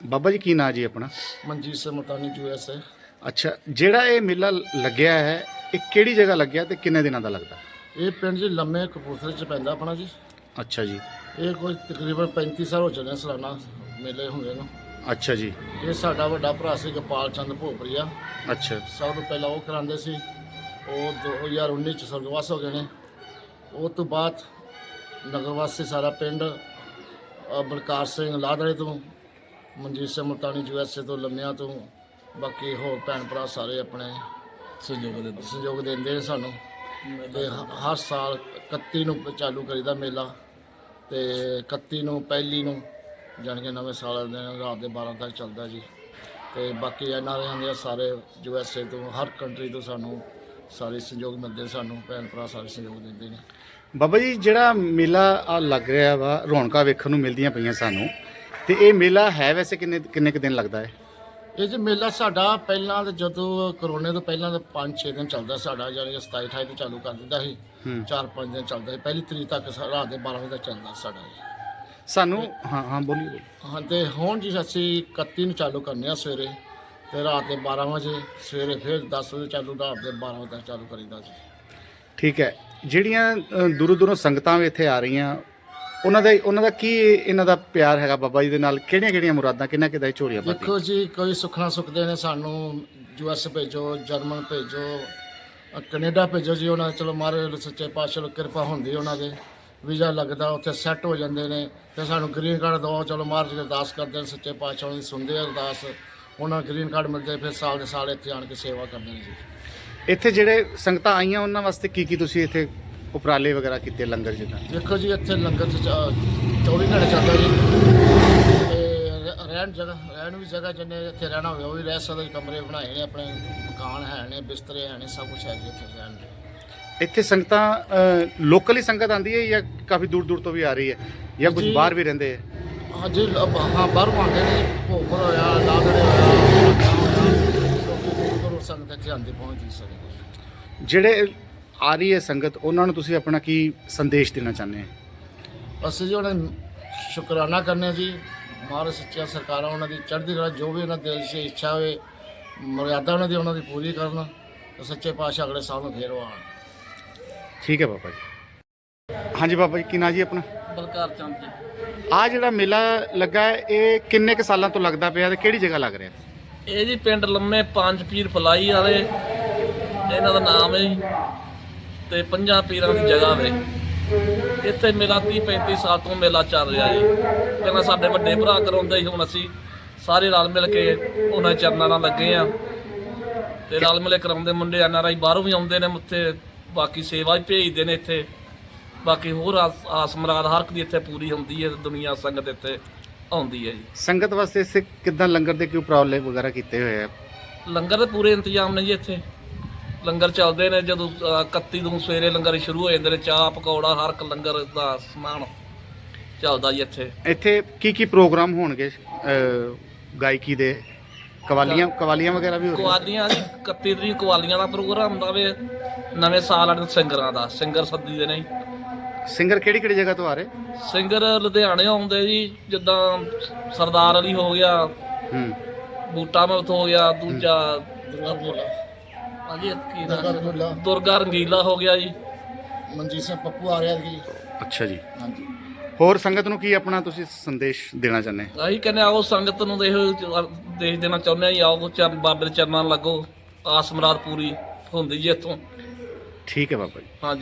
ਬਾਬਾ ਜੀ ਕੀ ਨਾਂ ਜੀ ਆਪਣਾ? ਮਨਜੀਤ ਸਿੰਘ ਮਤਾਨੀ ਯੂਐਸ ਹੈ। ਅੱਛਾ ਜਿਹੜਾ ਇਹ ਮੇਲਾ ਲੱਗਿਆ ਹੈ ਇਹ ਕਿਹੜੀ ਜਗ੍ਹਾ ਲੱਗਿਆ ਤੇ ਕਿੰਨੇ ਦਿਨਾਂ ਦਾ ਲੱਗਦਾ? ਇਹ ਪਿੰਡ ਜੀ ਲੰਮੇ ਕਪੂਰਥਲੇ ਚ ਪੈਂਦਾ ਆਪਣਾ ਜੀ। ਅੱਛਾ ਜੀ। ਇਹ ਕੋਈ ਤਕਰੀਬਨ 35 ਸਾਲ ਹੋ ਚੱਲੇ ਸਾਲਾਨਾ ਮੇਲੇ ਹੁੰਦੇ ਨੂੰ। ਅੱਛਾ ਜੀ। ਇਹ ਸਾਡਾ ਵੱਡਾ ਭਰਾ ਸੀ ਗੋਪਾਲ ਚੰਦ ਭੋਪਰੀਆ। ਅੱਛਾ। ਸਭ ਤੋਂ ਪਹਿਲਾਂ ਉਹ ਕਰਾਉਂਦੇ ਸੀ। ਉਹ 2019 ਚ ਸਰਗਵਾਸ ਹੋ ਗਏ ਨੇ। ਉਹ ਤੋਂ ਬਾਅਦ ਨਗਰ ਵਾਸੀ ਸਾਰਾ ਪਿੰਡ ਅ, ਬਲਕਾਰ ਸਿੰਘ ਲਾਦੜੇ ਤੋਂ ਮਨਜੀਤ ਸਿੰਘ ਮਤਾਨੀ ਯੂਐਸਏ ਤੋਂ ਲੰਮਿਆਂ ਤੋਂ ਬਾਕੀ ਹੋਰ ਭੈਣ ਭਰਾ ਸਾਰੇ ਆਪਣੇ ਸਹਿਯੋਗ ਦੇ ਸਹਿਯੋਗ ਦਿੰਦੇ ਨੇ ਸਾਨੂੰ। ਤੇ ਹ- ਹਰ ਸਾਲ 31 ਨੂੰ ਚਾਲੂ ਕਰੀਦਾ ਮੇਲਾ। ਤੇ 31 ਨੂੰ ਪਹਿਲੀ ਨੂੰ ਜਾਣੀ ਕਿ ਨਵੇਂ ਸਾਲ ਦੇ ਰਾਤ ਦੇ 12 ਤੱਕ ਚੱਲਦਾ ਜੀ। ਤੇ ਬਾਕੀ ਇਹਨਾਂ ਦੇ ਆਉਂਦੇ ਆ ਸਾਰੇ ਯੂ ਐਸ ਏ ਤੋਂ ਹਰ ਕੰਟਰੀ ਤੋਂ ਸਾਨੂੰ ਸਾਰੇ ਸਹਿਯੋਗ ਮਿਲਦੇ ਸਾਨੂੰ ਭੈਣ ਭਰਾ ਸਾਰੇ ਸਹਿਯੋਗ ਦਿੰਦੇ ਨੇ। ਬਾਬਾ ਜੀ ਜਿਹੜਾ ਮੇਲਾ ਆ ਲੱਗ ਰਿਹਾ ਵਾ ਰੌਣਕਾਂ ਵੇਖਣ ਨੂੰ ਮਿਲਦੀਆਂ ਪਈਆਂ ਸਾਨੂੰ ਤੇ ਇਹ ਮੇਲਾ ਹੈ ਵੈਸੇ ਕਿੰਨੇ ਕਿੰਨੇ ਕੁ ਦਿਨ ਲੱਗਦਾ ਹੈ? ਇਹ ਜੀ ਮੇਲਾ ਸਾਡਾ ਪਹਿਲਾਂ ਤੇ ਜਦੋਂ ਕਰੋਨੇ ਤੋਂ ਪਹਿਲਾਂ ਤਾਂ 5-6 ਦਿਨ ਚੱਲਦਾ ਸਾਡਾ ਜਾਨੀ ਕਿ 27 28 ਤੋਂ ਚਾਲੂ ਕਰ ਦਿੰਦਾ ਸੀ। ਹੂੰ। 4-5 ਦਿਨ ਚੱਲਦਾ ਸੀ। ਪਹਿਲੀ ਤਰੀਕ ਤੱਕ ਸਾ- ਰਾਤ ਦੇ 12 ਵਜੇ ਤੱਕ ਚੱਲਦਾ ਸਾਡਾ। ਸਾਨੂੰ ਹਾਂ ਹਾਂ ਬੋਲੀਏ। ਹਾਂ ਤੇ ਹੁਣ ਜੀ ਅਸੀਂ 31 ਨੂੰ ਚਾਲੂ ਕਰਨੇ ਆ ਸਵੇਰੇ ਤੇ ਰਾਤ ਦੇ 12 ਵਜੇ ਸਵੇਰੇ ਫਿਰ 10 ਵਜੇ ਚਾਲੂ ਰਾਤ ਦੇ 12 ਵਜੇ ਤੱਕ ਚਾਲੂ ਕਰੀਦਾ ਜੀ। ਠੀਕ ਹੈ। ਜਿਹੜੀਆਂ ਅ, ਦੂਰੋਂ ਦੂਰੋਂ ਸੰਗਤਾਂ ਵੀ ਇੱਥੇ ਆ ਰਹੀਆਂ ਉਹਨਾਂ ਦਾ ਉਹਨਾਂ ਦਾ ਕੀ ਇਹਨਾਂ ਦਾ ਪਿਆਰ ਹੈਗਾ ਬਾਬਾ ਜੀ ਦੇ ਨਾਲ? ਕਿਹੜੀਆਂ ਕਿਹੜੀਆਂ ਮੁਰਾਦਾਂ ਕਿੰਨਾ ਕਿਦਾ ਝੋਲੀਆਂ ਪਾਤੀ ਦੇਖੋ ਜੀ ਕੋਈ ਸੁਖਣਾ ਸੁਖਦੇ ਨੇ ਸਾਨੂੰ ਯੂ ਐਸ ਭੇਜੋ ਜਰਮਨ ਭੇਜੋ ਕੈਨੇਡਾ ਭੇਜੋ ਜੀ ਉਹਨਾਂ ਦੇ ਚਲੋ ਮਾਰੇ ਸੱਚੇ ਪਾਤਸ਼ਾਹ ਨੂੰ ਕਿਰਪਾ ਹੁੰਦੀ ਉਹਨਾਂ ਦੇ। ਵੀਜ਼ਾ ਲੱਗਦਾ ਉੱਥੇ ਸੈੱਟ ਹੋ ਜਾਂਦੇ ਨੇ। ਤੇ ਸਾਨੂੰ ਗ੍ਰੀਨ ਕਾਰਡ ਦਿਓ ਚਲੋ ਮਹਾਰਾਜ ਜੀ ਅਰਦਾਸ ਕਰਦੇ ਨੇ ਸੱਚੇ ਪਾਤਸ਼ਾਹ ਦੀ ਸੁਣਦੇ ਆ ਅਰਦਾਸ। ਉਹਨਾਂ ਗ੍ਰੀਨ ਕਾਰਡ ਮਿਲਦੇ ਫਿਰ ਸਾਲ ਦੇ ਸਾਲ ਇੱਥੇ ਆਣ ਕੇ ਸੇਵਾ ਕਰਦੇ ਨੇ ਜੀ। ਇੱਥੇ ਜਿਹੜੇ ਸੰਗਤਾਂ ਆਈਆਂ ਉਹਨਾਂ ਵਾਸਤੇ ਕੀ ਕੀ ਤੁਸੀਂ ਇੱਥੇ ਉਪਰਾਲੇ ਵਗੈਰਾ ਕੀਤੇ ਲੰਗਰ ਜਿੱਦਾਂ? ਦੇਖੋ ਜੀ ਇੱਥੇ ਲੰਗਰ ਚ ਚਾ- 24 ਘੰਟੇ ਚੱਲਦਾ ਜੀ। ਰਹਿਣ ਜਗ੍ਹਾ ਰਹਿਣ ਨੂੰ ਵੀ ਜਗ੍ਹਾ ਜਿੰਨੇ ਇੱਥੇ ਰਹਿਣਾ ਹੋਵੇ ਉਹ ਵੀ ਰਹਿ ਸਕਦਾ ਜੀ ਕਮਰੇ ਬਣਾਏ ਨੇ ਆਪਣੇ ਮਕਾਨ ਹੈ ਨੇ ਬਿਸਤਰੇ ਹੈ ਨੇ ਸਭ ਕੁਝ ਹੈ ਜੀ ਇੱਥੇ ਰਹਿਣ ਨੂੰ ਇੱਥੇ ਸੰਗਤਾਂ ਲੋਕਲੀ ਸੰਗਤ ਆਂਦੀ ਹੈ ਜਾਂ ਕਾਫੀ ਦੂਰ ਦੂਰ ਤੋਂ ਵੀ ਆ ਰਹੀ ਹੈ? ਜਾਂ ਕੁਝ ਜੀ। ਬਾਹਰ ਵੀ ਰਹਿੰਦੇ ਹੈ? ਹਾਂਜੀ ਲ- ਹਾਂ ਬਾਹਰੋਂ ਆਉਂਦੇ ਨੇ ਭੋਪਰ ਹੋਇਆ ਲਾਦੜੇ ਹੋਇਆ ਲੋਕੀ ਦੂਰ ਸੰਗਤ ਇੱਥੇ ਆਉਂਦੀ ਪਹੁੰਚਦੀ ਸਾਡੇ ਜਿਹੜੇ ਆ ਰਹੀ ਹੈ ਸੰਗਤ ਉਹਨਾਂ ਨੂੰ ਤੁਸੀਂ ਆਪਣਾ ਕੀ ਸੰਦੇਸ਼ ਦੇਣਾ ਚਾਹੁੰਦੇ ਹੋ? ਅਸੀਂ ਜੀ ਉਹਨਾਂ ਦਾ ਸ਼ੁਕਰਾਨਾ ਕਰਨੇ ਜੀ ਮਹਾਰਾਜ ਸੱਚੀਆਂ ਸਰਕਾਰਾਂ ਉਹਨਾਂ ਦੀ ਚੜ੍ਹਦੀ ਕਲਾ ਜੋ ਵੀ ਉਹਨਾਂ ਦਿਲ 'ਚ ਇੱਛਾ ਹੋਵੇ ਮਰਿਆਦਾ ਉਹਨਾਂ ਦੀ ਉਹਨਾਂ ਦੀ ਪੂਰੀ ਕਰਨ ਤੇ ਸੱਚੇ ਪਾਤਸ਼ਾਹ ਅਗਲੇ ਸਾਲ ਨੂੰ ਫੇਰ ਉਹ ਆਉਣ। ਠੀਕ ਹੈ ਬਾਬਾ ਜੀ। ਹਾਂਜੀ ਬਾਬਾ ਜੀ ਕੀ ਨਾਂ ਜੀ ਆਪਣਾ? ਬਲਕਾਰ ਚੰਦ ਜੀ। ਆ ਜਿਹੜਾ ਮੇਲਾ ਲੱਗਾ ਹੈ ਇਹ ਕਿੰਨੇ ਕੁ ਸਾਲਾਂ ਤੋਂ ਲੱਗਦਾ ਪਿਆ ਤੇ ਕਿਹੜੀ ਜਗ੍ਹਾ ਲੱਗ ਰਿਹਾ? ਇਹ ਜੀ ਪਿੰਡ ਲੰਮੇ ਪੰਜ ਪੀਰ ਫਲਾਈ ਵਾਲੇ ਇਹਨਾਂ ਦਾ ਨਾਮ ਹੈ ਜੀ ਤੇ ਪੰਜਾਂ ਪੀਰਾਂ ਦੀ ਜਗ੍ਹਾ ਵੇ। ਇੱਥੇ ਮੇਲਾ 30 35 ਸਾਲ ਤੋਂ ਮੇਲਾ ਚੱਲ ਰਿਹਾ ਜੀ। ਪਹਿਲਾਂ ਸਾਡੇ ਵੱਡੇ ਭਰਾ ਕਰਾਉਂਦੇ ਸੀ ਹੁਣ ਅਸੀਂ ਸਾਰੇ ਰਲ ਮਿਲ ਕੇ ਉਹਨਾਂ ਦੇ ਚਰਨਾਂ ਨਾਲ ਲੱਗੇ ਆ ਤੇ ਰਲ ਮਿਲ ਕੇ ਕਰਾਉਂਦੇ ਮੁੰਡੇ ਐਨ ਆਰ ਆਈ ਬਾਹਰੋਂ ਵੀ ਆਉਂਦੇ ਨੇ ਉੱਥੇ ਬਾਕੀ ਸੇਵਾ ਵੀ ਭੇਜਦੇ ਨੇ ਇੱਥੇ। ਬਾਕੀ ਹੋਰ ਆਸ- ਮੁਰਾਦ ਹਰ ਇੱਕ ਦੀ ਇੱਥੇ ਪੂਰੀ ਹੁੰਦੀ ਹੈ ਦੁਨੀਆ ਸੰਗਤ ਇੱਥੇ ਆਉਂਦੀ ਹੈ ਜੀ। ਸੰਗਤ ਵਾਸਤੇ ਇਸੇ ਕਿਦਾਂ ਲੰਗਰ ਦੇ ਕੀ ਉਪਰਾਲੇ ਵਗੈਰਾ ਕੀਤੇ ਹੋਏ ਆ? ਲੰਗਰ ਦੇ ਪੂਰੇ ਇੰਤਜ਼ਾਮ ਨੇ ਜੀ ਇੱਥੇ। ਲੰਗਰ ਚੱਲਦੇ ਨੇ ਜਦੋਂ ਅਹ, 31 ਨੂੰ ਸਵੇਰੇ ਲੰਗਰ ਸ਼ੁਰੂ ਹੋ ਜਾਂਦੇ ਨੇ ਚਾਹ ਪਕੌੜਾ ਹਰ ਇੱਕ ਲੰਗਰ ਦਾ ਸਮਾਨ ਚੱਲਦਾ ਜੀ ਇੱਥੇ। ਇੱਥੇ ਕੀ ਕੀ ਪ੍ਰੋਗਰਾਮ ਹੋਣਗੇ ਅਹ, ਗਾਇਕੀ ਦੇ? ਕਵਾਲੀਆਂ ਕਵਾਲੀਆਂ ਵਗੈਰਾ ਵੀ ਹੋ ਰਹੀਆਂ? ਕੁਆਲੀਆਂ ਜੀ 31 ਤਰੀਕ ਕੁਆਲੀਆਂ ਦਾ ਪ੍ਰੋਗਰਾਮ ਹੁੰਦਾ ਵੇ ਨਵੇਂ ਸਾਲ ਵਾਲੇ ਸਿੰਗਰਾਂ ਦਾ ਸਿੰਗਰ ਸੱਦੀ ਦੇ ਨੇ ਜੀ। ਸਿੰਗਰ ਕਿਹੜੀ ਕਿਹੜੀ ਜਗ੍ਹਾ ਤੋਂ ਆ ਰਹੇ? ਸਿੰਗਰ ਲੁਧਿਆਣੇ ਆਉਂਦੇ ਜੀ ਜਿੱਦਾਂ ਸਰਦਾਰ ਅਲੀ ਹੋ ਗਿਆ ਹੂੰ। ਬੂਟਾ ਮਲਤ ਹੋ ਗਿਆ ਦੂਜਾ ਹਾਂਜੀ ਕੀ ਦੁਰਗਾ ਰੰਗੀਲਾ ਹੋ ਗਿਆ ਜੀ। ਮਨਜੀਤ ਸਿੰਘ ਪੱਪੂ ਆ ਰਿਹਾ ਜੀ। ਅੱਛਾ ਜੀ। ਹਾਂਜੀ। ਹੋਰ ਸੰਗਤ ਨੂੰ ਕੀ ਆਪਣਾ ਤੁਸੀਂ ਸੰਦੇਸ਼ ਦੇਣਾ ਚਾਹੁੰਦੇ? ਅਸੀਂ ਕਹਿੰਦੇ ਆਓ ਸੰਗਤ ਨੂੰ ਦੇਖ ਦੇਖ ਦੇਣਾ ਚਾਹੁੰਦੇ ਆ ਜੀ ਆਓ ਚਰਨ ਬਾਬੇ ਦੇ ਚਰਨਾਂ ਨਾਲ ਲੱਗੋ। ਆਸ ਮੁਰਾਦ ਪੂਰੀ ਹੁੰਦੀ ਜੀ ਇੱਥੋਂ। ਠੀਕ ਹੈ ਬਾਬਾ ਜੀ। ਹਾਂਜੀ।